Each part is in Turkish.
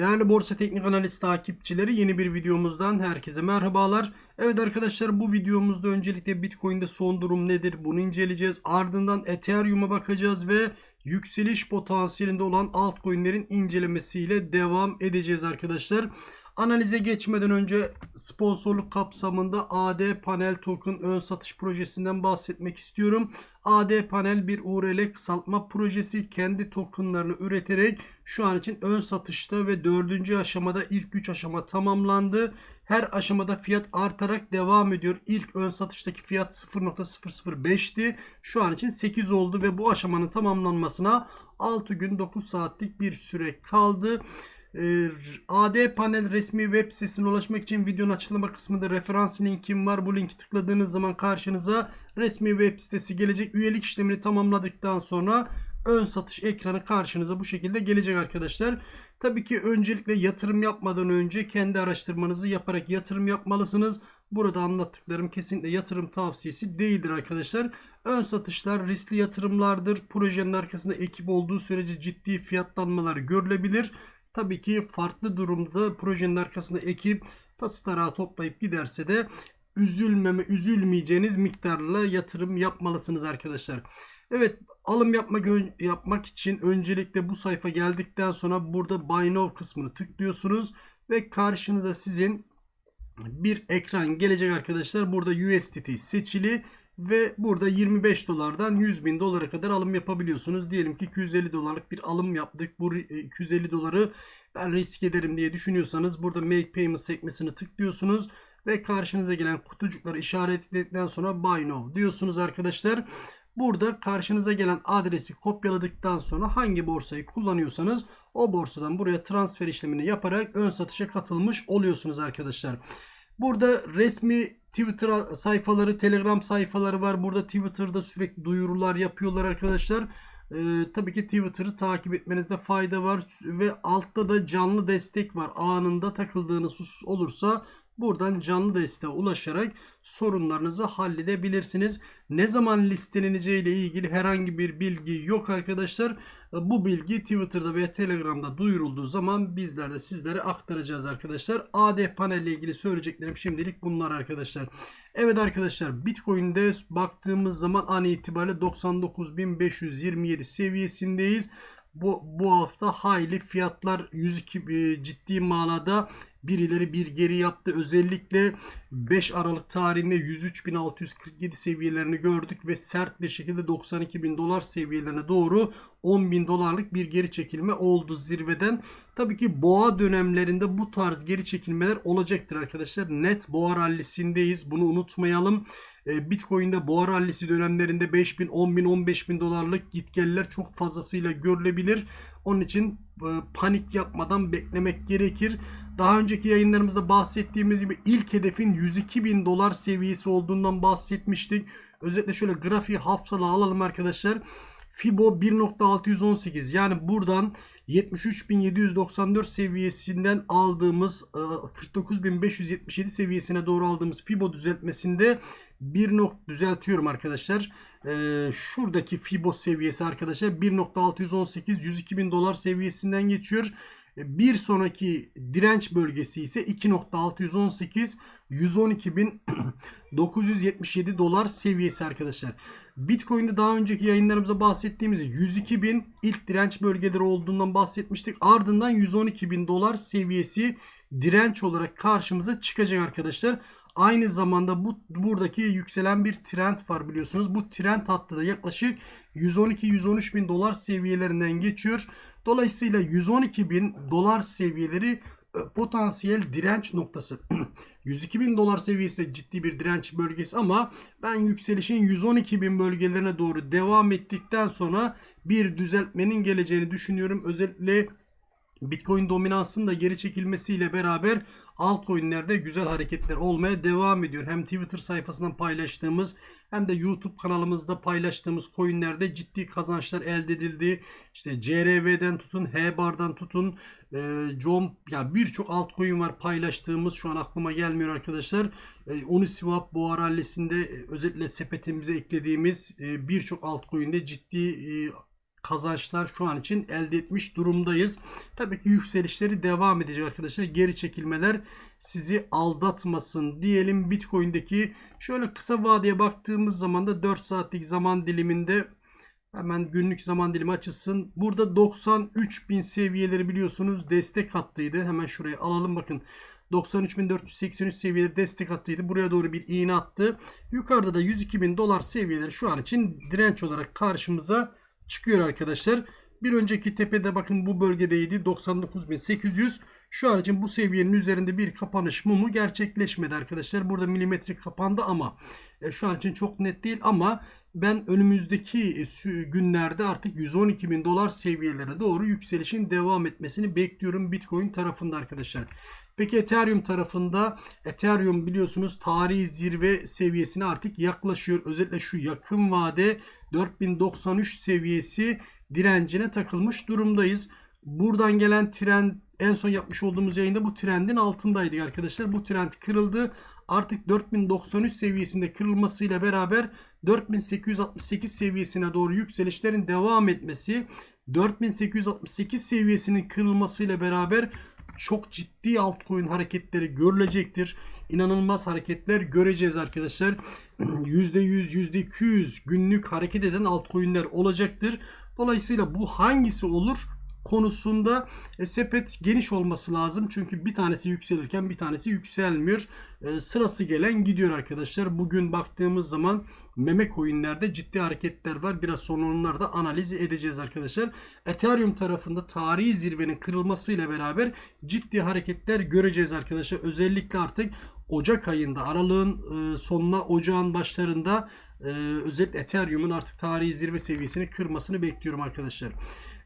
Değerli Borsa Teknik Analiz takipçileri yeni bir videomuzdan herkese merhabalar. Evet arkadaşlar bu videomuzda öncelikle Bitcoin'de son durum nedir bunu inceleyeceğiz. Ardından Ethereum'a bakacağız ve yükseliş potansiyelinde olan altcoin'lerin incelemesiyle devam edeceğiz arkadaşlar. Analize geçmeden önce sponsorluk kapsamında AD Panel Token ön satış projesinden bahsetmek istiyorum. AD Panel bir URL kısaltma projesi kendi tokenlarını üreterek şu an için ön satışta ve dördüncü aşamada ilk 3 aşama tamamlandı. Her aşamada fiyat artarak devam ediyor. İlk ön satıştaki fiyat 0.005'ti. Şu an için 8 oldu ve bu aşamanın tamamlanmasına 6 gün 9 saatlik bir süre kaldı. Ee, AD panel resmi web sitesine ulaşmak için videonun açıklama kısmında referans linkim var. Bu linki tıkladığınız zaman karşınıza resmi web sitesi gelecek. Üyelik işlemini tamamladıktan sonra ön satış ekranı karşınıza bu şekilde gelecek arkadaşlar. Tabii ki öncelikle yatırım yapmadan önce kendi araştırmanızı yaparak yatırım yapmalısınız. Burada anlattıklarım kesinlikle yatırım tavsiyesi değildir arkadaşlar. Ön satışlar riskli yatırımlardır. Projenin arkasında ekip olduğu sürece ciddi fiyatlanmalar görülebilir. Tabii ki farklı durumda projenin arkasında ekip tası tarağı toplayıp giderse de üzülmeme, üzülmeyeceğiniz miktarla yatırım yapmalısınız arkadaşlar. Evet alım yapmak, yapmak için öncelikle bu sayfa geldikten sonra burada Buy Now kısmını tıklıyorsunuz ve karşınıza sizin bir ekran gelecek arkadaşlar. Burada USDT seçili ve burada 25 dolardan 100 bin dolara kadar alım yapabiliyorsunuz. Diyelim ki 250 dolarlık bir alım yaptık. Bu 250 doları ben risk ederim diye düşünüyorsanız burada Make Payment sekmesini tıklıyorsunuz. Ve karşınıza gelen kutucukları işaretledikten sonra Buy Now diyorsunuz arkadaşlar. Burada karşınıza gelen adresi kopyaladıktan sonra hangi borsayı kullanıyorsanız o borsadan buraya transfer işlemini yaparak ön satışa katılmış oluyorsunuz arkadaşlar. Burada resmi Twitter sayfaları, Telegram sayfaları var. Burada Twitter'da sürekli duyurular yapıyorlar arkadaşlar. Ee, tabii ki Twitter'ı takip etmenizde fayda var ve altta da canlı destek var. Anında takıldığınız husus olursa Buradan canlı desteğe ulaşarak sorunlarınızı halledebilirsiniz. Ne zaman listeleneceği ile ilgili herhangi bir bilgi yok arkadaşlar. Bu bilgi Twitter'da veya Telegram'da duyurulduğu zaman bizler de sizlere aktaracağız arkadaşlar. AD panel ile ilgili söyleyeceklerim şimdilik bunlar arkadaşlar. Evet arkadaşlar Bitcoin'de baktığımız zaman an itibariyle 99.527 seviyesindeyiz bu, bu hafta hayli fiyatlar 102 ciddi manada birileri bir geri yaptı. Özellikle 5 Aralık tarihinde 103.647 seviyelerini gördük ve sert bir şekilde 92.000 dolar seviyelerine doğru 10.000 dolarlık bir geri çekilme oldu zirveden. Tabii ki boğa dönemlerinde bu tarz geri çekilmeler olacaktır arkadaşlar. Net boğa rallisindeyiz. Bunu unutmayalım. Ee, Bitcoin'de boğa rallisi dönemlerinde 5000, 10000, 15000 dolarlık gitgeller çok fazlasıyla görülebilir. Onun için e, panik yapmadan beklemek gerekir. Daha önceki yayınlarımızda bahsettiğimiz gibi ilk hedefin 102 bin dolar seviyesi olduğundan bahsetmiştik. Özellikle şöyle grafiği haftalı alalım arkadaşlar. Fibo 1.618 yani buradan 73.794 seviyesinden aldığımız 49.577 e, seviyesine doğru aldığımız Fibo düzeltmesinde bir nok düzeltiyorum arkadaşlar. Ee, şuradaki Fibo seviyesi arkadaşlar 1.618 102.000 dolar seviyesinden geçiyor. Bir sonraki direnç bölgesi ise 2.618 112.977 dolar seviyesi arkadaşlar. Bitcoin'de daha önceki yayınlarımızda bahsettiğimiz 102.000 ilk direnç bölgeleri olduğundan bahsetmiştik. Ardından 112.000 dolar seviyesi direnç olarak karşımıza çıkacak arkadaşlar. Aynı zamanda bu buradaki yükselen bir trend var biliyorsunuz. Bu trend hattı da yaklaşık 112-113 bin dolar seviyelerinden geçiyor. Dolayısıyla 112 bin dolar seviyeleri e, potansiyel direnç noktası. 102 bin dolar seviyesi ciddi bir direnç bölgesi ama ben yükselişin 112 bin bölgelerine doğru devam ettikten sonra bir düzeltmenin geleceğini düşünüyorum. Özellikle Bitcoin dominansının da geri çekilmesiyle beraber altcoin'lerde güzel hareketler olmaya devam ediyor. Hem Twitter sayfasından paylaştığımız hem de YouTube kanalımızda paylaştığımız coin'lerde ciddi kazançlar elde edildi. İşte CRV'den tutun, H-Bar'dan tutun, e, John ya birçok altcoin var paylaştığımız şu an aklıma gelmiyor arkadaşlar. E, Uniswap boğa rallisinde e, özellikle sepetimize eklediğimiz e, birçok altcoin'de ciddi e, kazançlar şu an için elde etmiş durumdayız. Tabii ki yükselişleri devam edecek arkadaşlar. Geri çekilmeler sizi aldatmasın diyelim. Bitcoin'deki şöyle kısa vadeye baktığımız zaman da 4 saatlik zaman diliminde Hemen günlük zaman dilimi açılsın. Burada 93 bin seviyeleri biliyorsunuz destek hattıydı. Hemen şuraya alalım bakın. 93.483 seviyeleri destek hattıydı. Buraya doğru bir iğne attı. Yukarıda da 102.000 dolar seviyeleri şu an için direnç olarak karşımıza çıkıyor arkadaşlar. Bir önceki tepede bakın bu bölgedeydi 99.800. Şu an için bu seviyenin üzerinde bir kapanış mumu gerçekleşmedi arkadaşlar. Burada milimetrik kapandı ama e, şu an için çok net değil ama ben önümüzdeki e, günlerde artık 112 bin dolar seviyelerine doğru yükselişin devam etmesini bekliyorum Bitcoin tarafında arkadaşlar. Peki Ethereum tarafında Ethereum biliyorsunuz tarihi zirve seviyesine artık yaklaşıyor. Özellikle şu yakın vade 4093 seviyesi direncine takılmış durumdayız. Buradan gelen trend en son yapmış olduğumuz yayında bu trendin altındaydı arkadaşlar. Bu trend kırıldı. Artık 4093 seviyesinde kırılmasıyla beraber 4868 seviyesine doğru yükselişlerin devam etmesi 4868 seviyesinin kırılmasıyla beraber çok ciddi altcoin hareketleri görülecektir. İnanılmaz hareketler göreceğiz arkadaşlar. %100, %200 günlük hareket eden altcoin'ler olacaktır. Dolayısıyla bu hangisi olur? Konusunda e, sepet geniş olması lazım. Çünkü bir tanesi yükselirken bir tanesi yükselmiyor. E, sırası gelen gidiyor arkadaşlar. Bugün baktığımız zaman meme coinlerde ciddi hareketler var. Biraz sonra onları da analiz edeceğiz arkadaşlar. Ethereum tarafında tarihi zirvenin kırılmasıyla beraber ciddi hareketler göreceğiz arkadaşlar. Özellikle artık Ocak ayında aralığın e, sonuna ocağın başlarında e, özellikle Ethereum'un artık tarihi zirve seviyesini kırmasını bekliyorum arkadaşlar.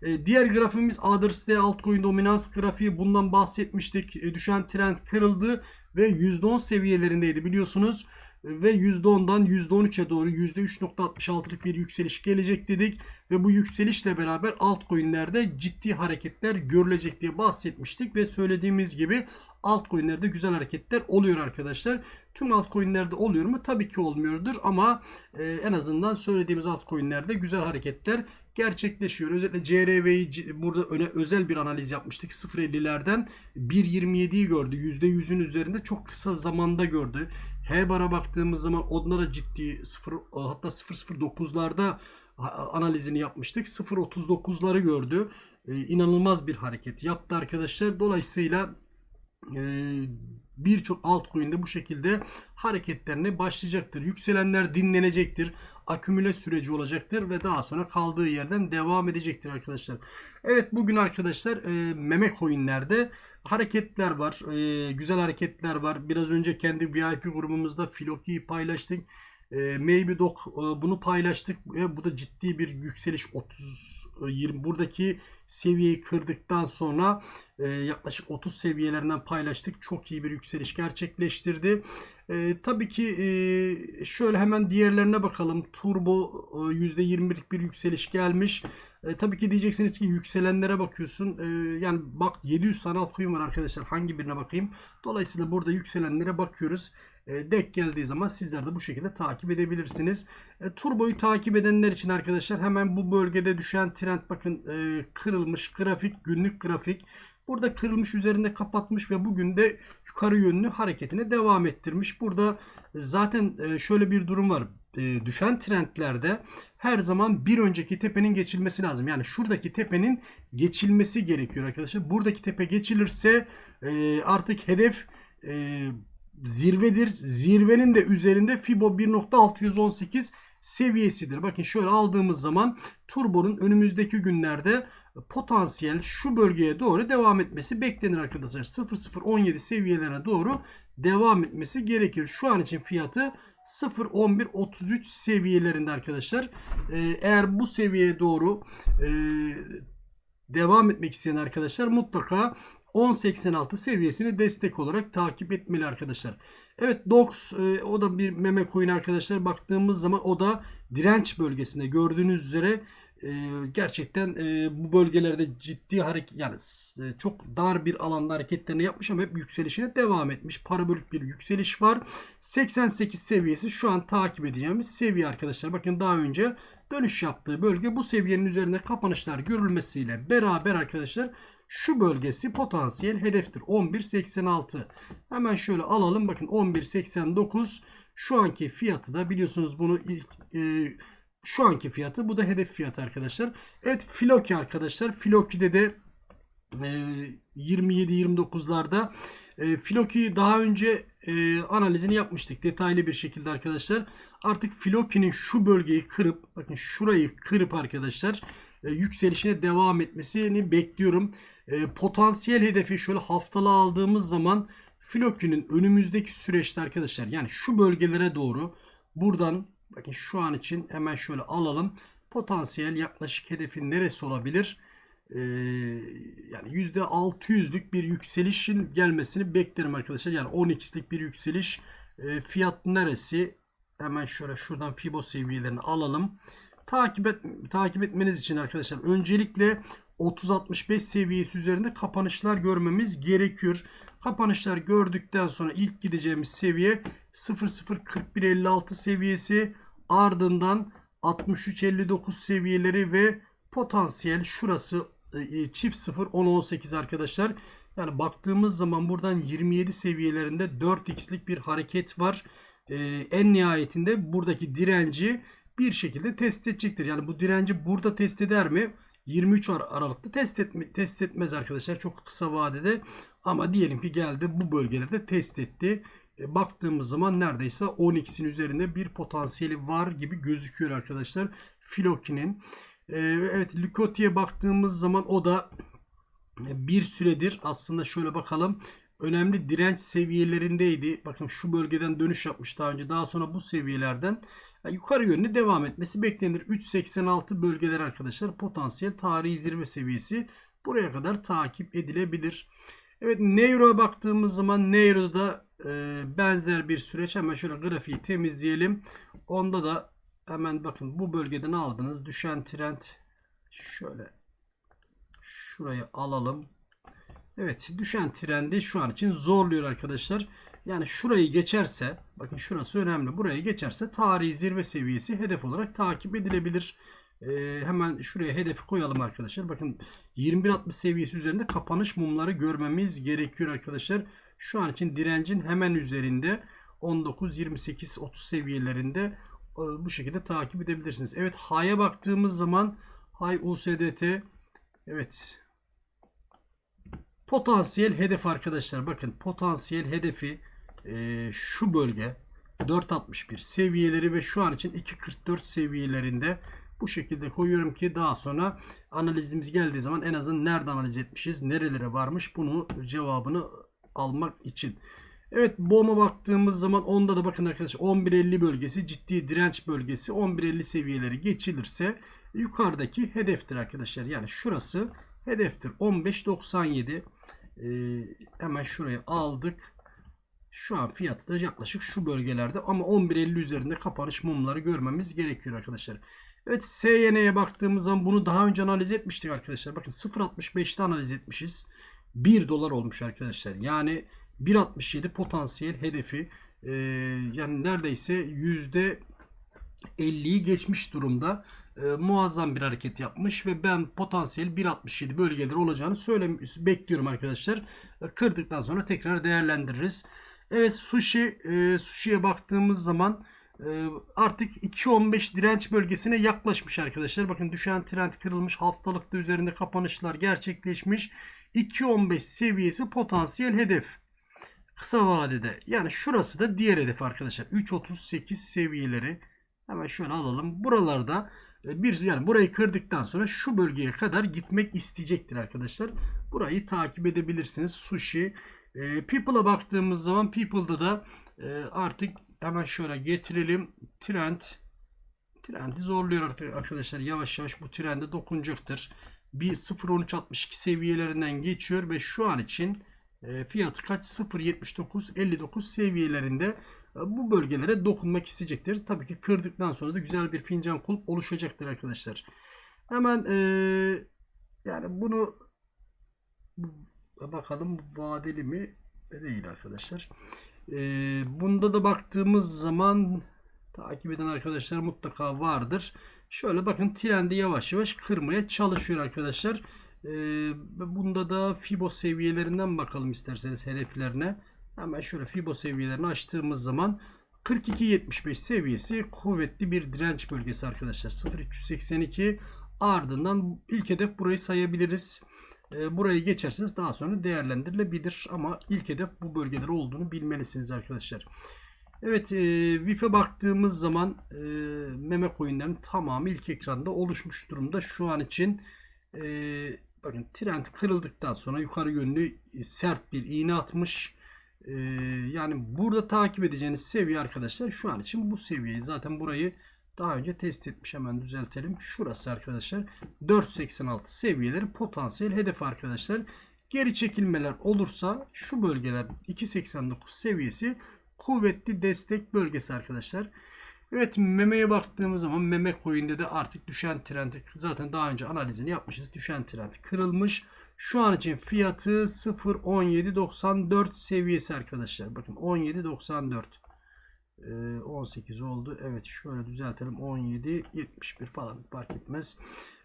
E, diğer grafimiz Others Day altcoin dominans grafiği bundan bahsetmiştik. E, düşen trend kırıldı ve %10 seviyelerindeydi biliyorsunuz. Ve %10'dan %13'e doğru %3.66'lık bir yükseliş gelecek dedik. Ve bu yükselişle beraber altcoin'lerde ciddi hareketler görülecek diye bahsetmiştik. Ve söylediğimiz gibi altcoin'lerde güzel hareketler oluyor arkadaşlar. Tüm altcoin'lerde oluyor mu? Tabii ki olmuyordur ama e, en azından söylediğimiz altcoin'lerde güzel hareketler gerçekleşiyor. Özellikle CRV'yi burada öne özel bir analiz yapmıştık. 0.50'lerden 1.27'yi gördü. %100'ün üzerinde çok kısa zamanda gördü. H-bar'a baktığımız zaman onlara ciddi 0 hatta 0.09'larda analizini yapmıştık. 0.39'ları gördü. Ee, inanılmaz bir hareket yaptı arkadaşlar. Dolayısıyla e, birçok altcoin'de bu şekilde hareketlerine başlayacaktır. Yükselenler dinlenecektir. Akümüle süreci olacaktır ve daha sonra kaldığı yerden devam edecektir arkadaşlar. Evet bugün arkadaşlar e, meme coinlerde hareketler var. E, güzel hareketler var. Biraz önce kendi VIP grubumuzda Filoki'yi paylaştık. E, Maybe Doc e, bunu paylaştık. E, bu da ciddi bir yükseliş 30 20 buradaki seviyeyi kırdıktan sonra e, yaklaşık 30 seviyelerinden paylaştık. Çok iyi bir yükseliş gerçekleştirdi. E, tabii ki e, şöyle hemen diğerlerine bakalım. Turbo e, %21'lik bir yükseliş gelmiş. E, tabii ki diyeceksiniz ki yükselenlere bakıyorsun. E, yani bak 700 tane altcoin var arkadaşlar. Hangi birine bakayım? Dolayısıyla burada yükselenlere bakıyoruz. E, denk geldiği zaman sizler de bu şekilde takip edebilirsiniz. E, turboyu takip edenler için arkadaşlar hemen bu bölgede düşen trend bakın e, kırılmış grafik günlük grafik. Burada kırılmış üzerinde kapatmış ve bugün de yukarı yönlü hareketine devam ettirmiş. Burada zaten e, şöyle bir durum var. E, düşen trendlerde her zaman bir önceki tepenin geçilmesi lazım. Yani şuradaki tepenin geçilmesi gerekiyor arkadaşlar. Buradaki tepe geçilirse e, artık hedef zirvedir. Zirvenin de üzerinde Fibo 1.618 seviyesidir. Bakın şöyle aldığımız zaman Turbo'nun önümüzdeki günlerde potansiyel şu bölgeye doğru devam etmesi beklenir arkadaşlar. 0017 seviyelerine doğru devam etmesi gerekir. Şu an için fiyatı 0.11.33 seviyelerinde arkadaşlar. Ee, eğer bu seviyeye doğru e, devam etmek isteyen arkadaşlar mutlaka 10.86 seviyesini destek olarak takip etmeli arkadaşlar. Evet Dox e, o da bir meme coin arkadaşlar. Baktığımız zaman o da direnç bölgesinde gördüğünüz üzere e, gerçekten e, bu bölgelerde ciddi hareket yani e, çok dar bir alanda hareketlerini yapmış ama hep yükselişine devam etmiş. Parabolik bir yükseliş var. 88 seviyesi şu an takip edeceğimiz seviye arkadaşlar. Bakın daha önce dönüş yaptığı bölge bu seviyenin üzerinde kapanışlar görülmesiyle beraber arkadaşlar şu bölgesi potansiyel hedeftir. 11.86. Hemen şöyle alalım. Bakın 11.89 şu anki fiyatı da biliyorsunuz bunu ilk e, şu anki fiyatı bu da hedef fiyatı arkadaşlar. Evet Filoki arkadaşlar. Filoki'de de e, 27-29'larda e, Filoki daha önce e, analizini yapmıştık detaylı bir şekilde arkadaşlar. Artık Filoki'nin şu bölgeyi kırıp bakın şurayı kırıp arkadaşlar e, yükselişine devam etmesini bekliyorum. E, potansiyel hedefi şöyle haftalı aldığımız zaman Filoki'nin önümüzdeki süreçte arkadaşlar yani şu bölgelere doğru buradan bakın şu an için hemen şöyle alalım. Potansiyel yaklaşık hedefin neresi olabilir? Ee, yani %600'lük bir yükselişin gelmesini beklerim arkadaşlar. Yani 10x'lik bir yükseliş. Ee, fiyat neresi? Hemen şöyle şuradan Fibo seviyelerini alalım. Takip et takip etmeniz için arkadaşlar öncelikle 30-65 seviyesi üzerinde kapanışlar görmemiz gerekiyor. Kapanışlar gördükten sonra ilk gideceğimiz seviye 004156 seviyesi ardından 6359 seviyeleri ve potansiyel şurası e, çift 0 10 18 arkadaşlar. Yani baktığımız zaman buradan 27 seviyelerinde 4x'lik bir hareket var. E, en nihayetinde buradaki direnci bir şekilde test edecektir. Yani bu direnci burada test eder mi? 23 Ar- Aralık'ta test, etme, test etmez arkadaşlar. Çok kısa vadede. Ama diyelim ki geldi bu bölgelerde test etti. E, baktığımız zaman neredeyse 10x'in üzerinde bir potansiyeli var gibi gözüküyor arkadaşlar. Filoki'nin. E, evet Lucoti'ye baktığımız zaman o da bir süredir aslında şöyle bakalım önemli direnç seviyelerindeydi. Bakın şu bölgeden dönüş yapmış daha önce. Daha sonra bu seviyelerden yukarı yönlü devam etmesi beklenir. 3.86 bölgeler arkadaşlar potansiyel tarihi zirve seviyesi buraya kadar takip edilebilir. Evet Neuro'ya baktığımız zaman Neuro'da e, benzer bir süreç. Hemen şöyle grafiği temizleyelim. Onda da hemen bakın bu bölgeden aldınız. Düşen trend şöyle şurayı alalım. Evet düşen trendi şu an için zorluyor arkadaşlar. Yani şurayı geçerse bakın şurası önemli. Burayı geçerse tarihi zirve seviyesi hedef olarak takip edilebilir. Ee, hemen şuraya hedefi koyalım arkadaşlar. Bakın 21.60 seviyesi üzerinde kapanış mumları görmemiz gerekiyor arkadaşlar. Şu an için direncin hemen üzerinde 19, 28, 30 seviyelerinde e, bu şekilde takip edebilirsiniz. Evet H'ya baktığımız zaman Hay USDT evet Potansiyel hedef arkadaşlar bakın potansiyel hedefi e, şu bölge 4.61 seviyeleri ve şu an için 2.44 seviyelerinde bu şekilde koyuyorum ki daha sonra analizimiz geldiği zaman en azından nerede analiz etmişiz nerelere varmış bunu cevabını almak için. Evet BOM'a baktığımız zaman onda da bakın arkadaşlar 11.50 bölgesi ciddi direnç bölgesi 11.50 seviyeleri geçilirse yukarıdaki hedeftir arkadaşlar. Yani şurası hedeftir 15.97 ee, hemen şuraya aldık. Şu an fiyatı da yaklaşık şu bölgelerde ama 11.50 üzerinde kapanış mumları görmemiz gerekiyor arkadaşlar. Evet SYN'ye baktığımız zaman bunu daha önce analiz etmiştik arkadaşlar. Bakın 0.65'te analiz etmişiz. 1 dolar olmuş arkadaşlar. Yani 1.67 potansiyel hedefi ee, yani neredeyse yüzde 50'yi geçmiş durumda. Ee, muazzam bir hareket yapmış ve ben potansiyel 1.67 bölgeleri olacağını söylem bekliyorum arkadaşlar. Ee, kırdıktan sonra tekrar değerlendiririz. Evet sushi e, sushi'ye baktığımız zaman e, artık 2.15 direnç bölgesine yaklaşmış arkadaşlar. Bakın düşen trend kırılmış. Haftalıkta üzerinde kapanışlar gerçekleşmiş. 2.15 seviyesi potansiyel hedef. Kısa vadede. Yani şurası da diğer hedef arkadaşlar. 3.38 seviyeleri. Hemen şöyle alalım. Buralarda e, bir yani burayı kırdıktan sonra şu bölgeye kadar gitmek isteyecektir arkadaşlar. Burayı takip edebilirsiniz. Sushi. E, People'a baktığımız zaman People'da da e, artık hemen şöyle getirelim. Trend trendi zorluyor artık arkadaşlar. Yavaş yavaş bu trende dokunacaktır. Bir 0.1362 seviyelerinden geçiyor ve şu an için e, fiyatı kaç? 0.79-59 seviyelerinde e, bu bölgelere dokunmak isteyecektir. Tabii ki kırdıktan sonra da güzel bir fincan kulp oluşacaktır arkadaşlar. Hemen e, yani bunu bakalım vadeli mi? Değil arkadaşlar. E, bunda da baktığımız zaman takip eden arkadaşlar mutlaka vardır. Şöyle bakın trendi yavaş yavaş kırmaya çalışıyor arkadaşlar. E, bunda da Fibo seviyelerinden bakalım isterseniz hedeflerine. Hemen şöyle Fibo seviyelerini açtığımız zaman 42.75 seviyesi kuvvetli bir direnç bölgesi arkadaşlar. 0382 ardından ilk hedef burayı sayabiliriz. E, burayı geçerseniz daha sonra değerlendirilebilir ama ilk hedef bu bölgeler olduğunu bilmelisiniz arkadaşlar. Evet e, VIF'e baktığımız zaman e, meme coinlerin tamamı ilk ekranda oluşmuş durumda. Şu an için e, bakın trend kırıldıktan sonra yukarı yönlü sert bir iğne atmış. E, yani burada takip edeceğiniz seviye arkadaşlar şu an için bu seviyeyi zaten burayı daha önce test etmiş hemen düzeltelim. Şurası arkadaşlar 4.86 seviyeleri potansiyel hedef arkadaşlar. Geri çekilmeler olursa şu bölgeler 2.89 seviyesi kuvvetli destek bölgesi arkadaşlar. Evet memeye baktığımız zaman meme coin'de de artık düşen trend zaten daha önce analizini yapmışız. Düşen trend kırılmış. Şu an için fiyatı 0.1794 seviyesi arkadaşlar. Bakın 17.94. 18 oldu. Evet şöyle düzeltelim. 17 71 falan fark etmez.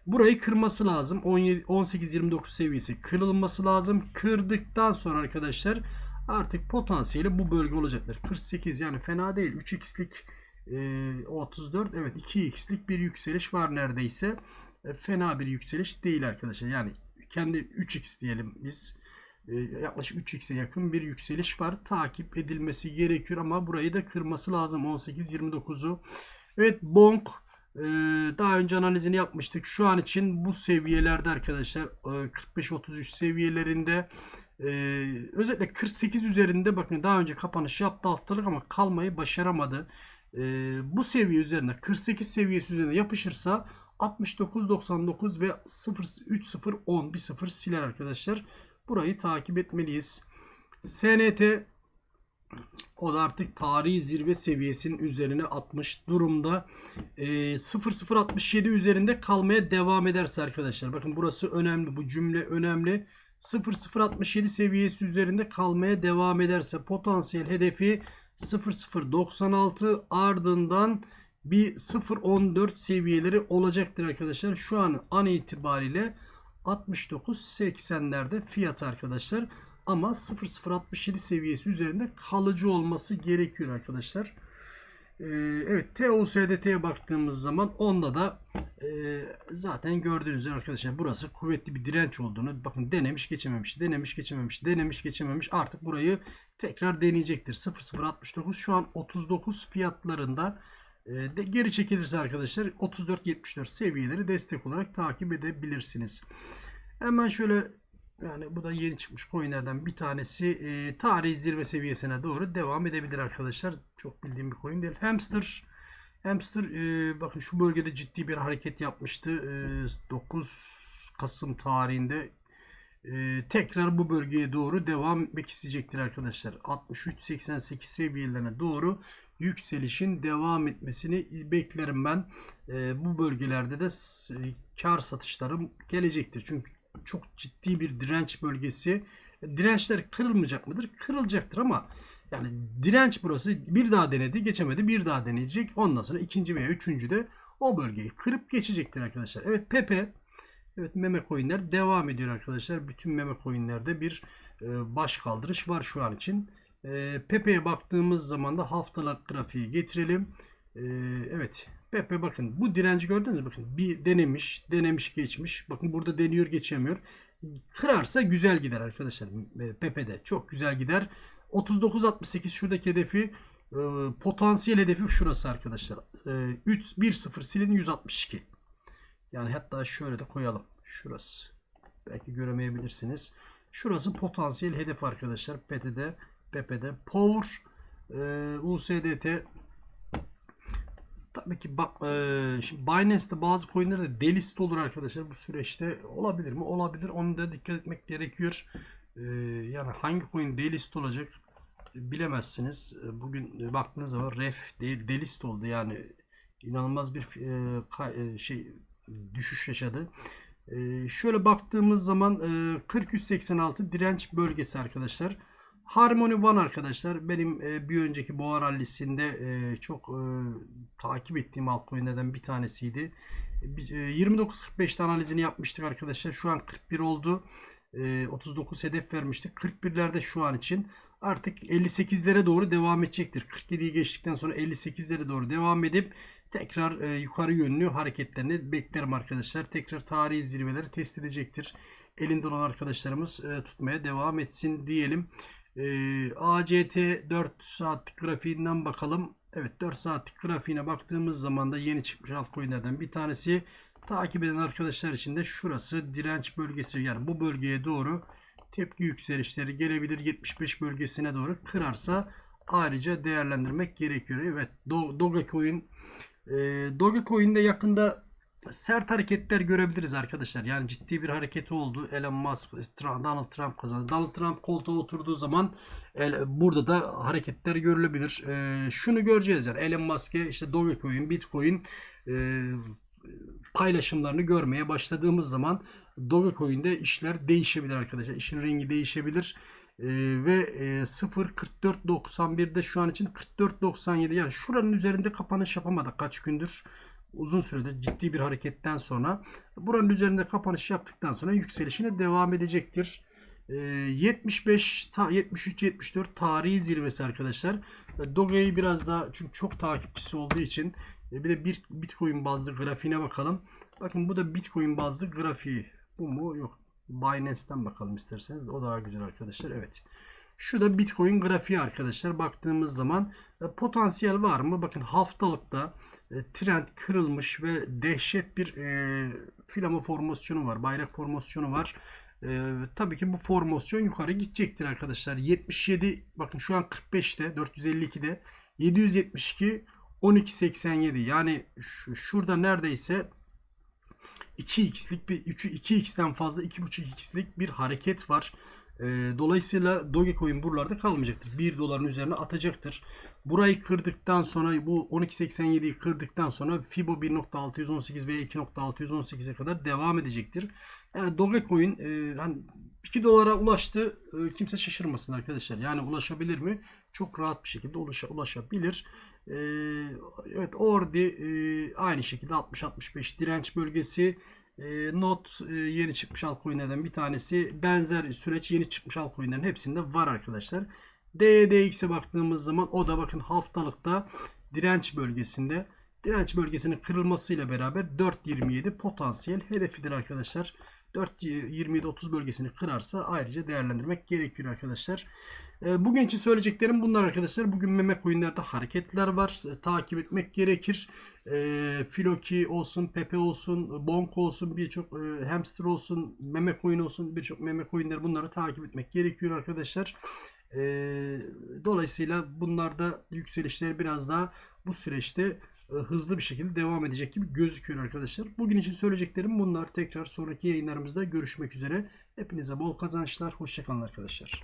Burayı kırması lazım. 17 18 29 seviyesi kırılması lazım. Kırdıktan sonra arkadaşlar artık potansiyeli bu bölge olacaktır. 48 yani fena değil. 3x'lik e, 34 evet 2x'lik bir yükseliş var neredeyse. E, fena bir yükseliş değil arkadaşlar. Yani kendi 3x diyelim biz. E, yaklaşık 3x'e yakın bir yükseliş var. Takip edilmesi gerekiyor ama burayı da kırması lazım 18-29'u. Evet Bonk e, daha önce analizini yapmıştık. Şu an için bu seviyelerde arkadaşlar 45-33 seviyelerinde özellikle 48 üzerinde bakın daha önce kapanış yaptı haftalık ama kalmayı başaramadı. Bu seviye üzerinde 48 seviyesi üzerinde yapışırsa 69.99 ve 0.3010 bir sıfır siler arkadaşlar. Burayı takip etmeliyiz. SNT o da artık tarihi zirve seviyesinin üzerine atmış durumda. E, 0067 üzerinde kalmaya devam ederse arkadaşlar. Bakın burası önemli. Bu cümle önemli. 0067 seviyesi üzerinde kalmaya devam ederse potansiyel hedefi 0096 ardından bir 0.14 seviyeleri olacaktır arkadaşlar. Şu an an itibariyle 69.80'lerde fiyat arkadaşlar. Ama 0067 seviyesi üzerinde kalıcı olması gerekiyor arkadaşlar. Ee, evet TOSDT'ye baktığımız zaman onda da e, zaten gördüğünüz üzere arkadaşlar burası kuvvetli bir direnç olduğunu bakın denemiş geçememiş denemiş geçememiş denemiş geçememiş artık burayı tekrar deneyecektir 0069 şu an 39 fiyatlarında de geri çekilirse arkadaşlar 34-74 seviyeleri destek olarak takip edebilirsiniz. Hemen şöyle yani bu da yeni çıkmış coinlerden bir tanesi e, tarih zirve seviyesine doğru devam edebilir arkadaşlar. Çok bildiğim bir coin değil. Hamster Hamster e, bakın şu bölgede ciddi bir hareket yapmıştı. E, 9 Kasım tarihinde e, tekrar bu bölgeye doğru devam etmek isteyecektir arkadaşlar. 63-88 seviyelerine doğru yükselişin devam etmesini beklerim ben. E, bu bölgelerde de kar satışlarım gelecektir. Çünkü çok ciddi bir direnç bölgesi. Dirençler kırılmayacak mıdır? Kırılacaktır ama yani direnç burası bir daha denedi geçemedi bir daha deneyecek. Ondan sonra ikinci veya üçüncü de o bölgeyi kırıp geçecektir arkadaşlar. Evet Pepe Evet meme coinler devam ediyor arkadaşlar. Bütün meme coinlerde bir e, baş kaldırış var şu an için. E, Pepe'ye baktığımız zaman da haftalık grafiği getirelim. E, evet Pepe bakın bu direnci gördünüz mü? Bakın bir denemiş, denemiş geçmiş. Bakın burada deniyor geçemiyor. Kırarsa güzel gider arkadaşlar. E, Pepe'de çok güzel gider. 39.68 şuradaki hedefi e, potansiyel hedefi şurası arkadaşlar. E, 3 1-0 silin 162. Yani hatta şöyle de koyalım. Şurası. Belki göremeyebilirsiniz. Şurası potansiyel hedef arkadaşlar. PT'de, PP'de. Power, e, USDT Tabii ki bak e, şimdi Binance'de bazı coinlerde delist olur arkadaşlar bu süreçte olabilir mi? Olabilir. Onu da dikkat etmek gerekiyor. E, yani hangi coin delist olacak bilemezsiniz. E, bugün baktığınız zaman ref delist oldu yani inanılmaz bir e, e, şey düşüş yaşadı. Ee, şöyle baktığımız zaman e, 4386 direnç bölgesi arkadaşlar. Harmony One arkadaşlar benim e, bir önceki boğa rallisinde e, çok e, takip ettiğim altcoin'lerden bir tanesiydi. E, 29.45'te analizini yapmıştık arkadaşlar. Şu an 41 oldu. E, 39 hedef vermiştik. 41'lerde şu an için artık 58'lere doğru devam edecektir. 47'yi geçtikten sonra 58'lere doğru devam edip tekrar e, yukarı yönlü hareketlerini beklerim arkadaşlar. Tekrar tarihi zirveleri test edecektir. Elinde olan arkadaşlarımız e, tutmaya devam etsin diyelim. E, ACT 4 saatlik grafiğinden bakalım. Evet 4 saatlik grafiğine baktığımız zaman da yeni çıkmış altcoin'lerden bir tanesi. Takip eden arkadaşlar için de şurası direnç bölgesi yani bu bölgeye doğru tepki yükselişleri gelebilir. 75 bölgesine doğru kırarsa ayrıca değerlendirmek gerekiyor. Evet Do Dogecoin e, Dogecoin'de yakında sert hareketler görebiliriz arkadaşlar. Yani ciddi bir hareket oldu. Elon Musk, Trump, Donald Trump kazandı. Donald Trump koltuğa oturduğu zaman el, burada da hareketler görülebilir. E, şunu göreceğiz yani Elon Musk'e işte Dogecoin, Bitcoin e, paylaşımlarını görmeye başladığımız zaman Dogecoin'de işler değişebilir arkadaşlar. İşin rengi değişebilir. Ee, ve e, 0.44.91'de şu an için 44.97 yani şuranın üzerinde kapanış yapamadık kaç gündür uzun süredir ciddi bir hareketten sonra buranın üzerinde kapanış yaptıktan sonra yükselişine devam edecektir. Ee, 75 ta, 73 74 tarihi zirvesi arkadaşlar. Doge'yi biraz daha çünkü çok takipçisi olduğu için e, bir de bir Bitcoin bazlı grafiğine bakalım. Bakın bu da Bitcoin bazlı grafiği. Bu mu? Yok. Binance'ten bakalım isterseniz. O daha güzel arkadaşlar. Evet. Şu da Bitcoin grafiği arkadaşlar. Baktığımız zaman e, potansiyel var mı? Bakın haftalıkta e, trend kırılmış ve dehşet bir e, filama formasyonu var. Bayrak formasyonu var. E, tabii ki bu formasyon yukarı gidecektir arkadaşlar. 77 bakın şu an 45'te 452'de 772 12.87 yani şu, şurada neredeyse 2x'lik bir 3'ü 2x'ten fazla 2.5x'lik bir hareket var. Ee, dolayısıyla Dogecoin buralarda kalmayacaktır. 1 doların üzerine atacaktır. Burayı kırdıktan sonra bu 12.87'yi kırdıktan sonra Fibo 1.618 ve 2.618'e kadar devam edecektir. Yani Dogecoin e, hani 2 dolara ulaştı. E, kimse şaşırmasın arkadaşlar. Yani ulaşabilir mi? Çok rahat bir şekilde ulaşa, ulaşabilir. E, evet Ordi e, aynı şekilde 60-65 direnç bölgesi. E, Not e, yeni çıkmış altcoin'lerden bir tanesi. Benzer süreç yeni çıkmış altcoin'lerin hepsinde var arkadaşlar. DDX'e baktığımız zaman o da bakın haftalıkta direnç bölgesinde. Direnç bölgesinin kırılmasıyla beraber 4.27 potansiyel hedefidir arkadaşlar. 4.27-30 bölgesini kırarsa ayrıca değerlendirmek gerekiyor arkadaşlar. E, Bugün için söyleyeceklerim bunlar arkadaşlar. Bugün meme coinlerde hareketler var. E, Takip etmek gerekir. E, Filoki olsun, Pepe olsun, Bonk olsun, birçok e, hamster olsun, meme coin olsun, birçok meme coinler bunları takip etmek gerekiyor arkadaşlar. Dolayısıyla bunlarda yükselişler biraz daha bu süreçte hızlı bir şekilde devam edecek gibi gözüküyor arkadaşlar. Bugün için söyleyeceklerim bunlar. Tekrar sonraki yayınlarımızda görüşmek üzere. Hepinize bol kazançlar. Hoşçakalın arkadaşlar.